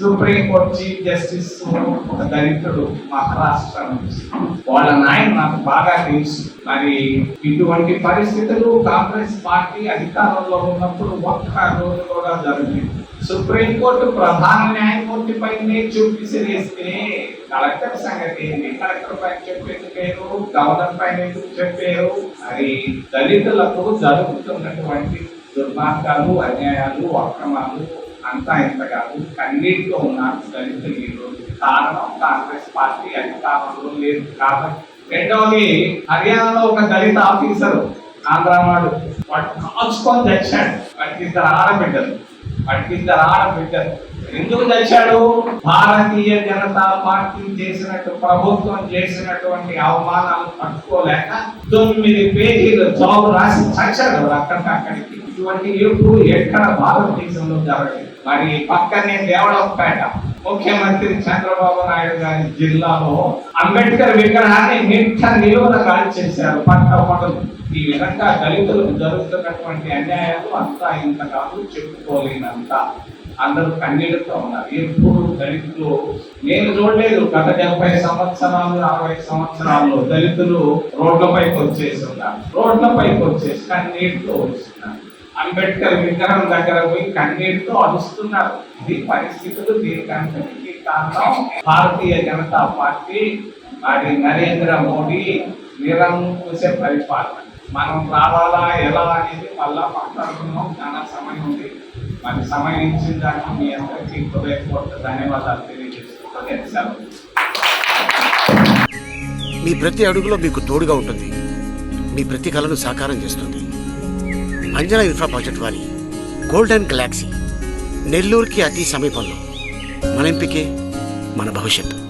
Supreme court chief justice ఒక దళితుడు మహారాష్ట్ర నుంచి వాళ్ళ నాయన నాకు బాగా తెలుసు. మరి ఇటువంటి పరిస్థితులు కాంగ్రెస్ పార్టీ అధికారంలో ఉన్నప్పుడు ఒక్క రోజు కూడా జరిగింది సుప్రీంకోర్టు ప్రధాన న్యాయమూర్తి పైనే చూపిసిరేస్తే కలెక్టర్ సంగతి ఏంటి? కలెక్టర్ పైన చెప్పేందుకేరు గవర్నర్ పైన ఎందుకు చెప్పారు? మరి దళితులకు జరుగుతున్నటువంటి దుర్మార్గాలు అన్యాయాలు అక్రమాలు అంతా ఎంత కాదు కన్నీటిలో ఉన్నారు దళితులు ఈరోజు కారణం కాంగ్రెస్ పార్టీ అధికారంలో లేదు కాబట్టి. రెండవది హర్యానాలో ఒక దళిత ఆఫీసర్ ఆంధ్ర వాడు వాడు కాల్చుకొని తెచ్చాడు. వాటికి ఇద్దరు ఆడబిడ్డలు. వాటికి ఇద్దరు ఆడబిడ్డలు. ఎందుకు తెచ్చాడు భారతీయ జనతా పార్టీ చేసినట్టు ప్రభుత్వం చేసినటువంటి అవమానాలు పట్టుకోలేక తొమ్మిది పేజీలు జాబ్ రాసి చచ్చాడు అక్కడికి అక్కడికి. ఇటువంటి ఎప్పుడు ఎక్కడ భారతదేశంలో జరగలేదు. మరి పక్కనే దేవడపేట ముఖ్యమంత్రి చంద్రబాబు నాయుడు గారి జిల్లాలో అంబేద్కర్ విగ్రహాన్ని నిట్ట నిలువన కాల్ చేశారు పట్ట పడలు ఈ విధంగా దళితులకు జరుగుతున్నటువంటి అన్యాయాలు అంతా ఇంత కాదు చెప్పుకోలేనంత. అందరూ కన్నీళ్ళతో ఉన్నారు. ఎప్పుడు దళితులు నేను చూడలేదు గత డెబ్బై సంవత్సరాలు అరవై సంవత్సరాల్లో దళితులు రోడ్లపైకి వచ్చేసి ఉన్నారు రోడ్లపైకి వచ్చేసి కన్నీటితో వస్తున్నారు అంబేద్కర్ విగ్రహం దగ్గర పోయి కన్నీటితో అడుస్తున్నారు ఇది పరిస్థితులు దీనికంతటికి కారణం భారతీయ జనతా పార్టీ మరి నరేంద్ర మోడీ నిరంకుశ పరిపాలన. మనం రావాలా ఎలా అనేది మళ్ళా మాట్లాడుకున్నాం చాలా సమయం ఉంది. మాకు సమయం ఇచ్చిన దానికి మీ అందరికీ హృదయపూర్వక ధన్యవాదాలు తెలియజేస్తున్నాను మీ ప్రతి అడుగులో మీకు తోడుగా ఉంటుంది. మీ ప్రతి కళను సాకారం చేస్తుంది. అంజనా ఇన్ఫ్రా ప్రాజెక్ట్ వారి గోల్డెన్ గెలాక్సీ నెల్లూరుకి అతి సమీపంలో. మన ఎంపికే మన భవిష్యత్తు.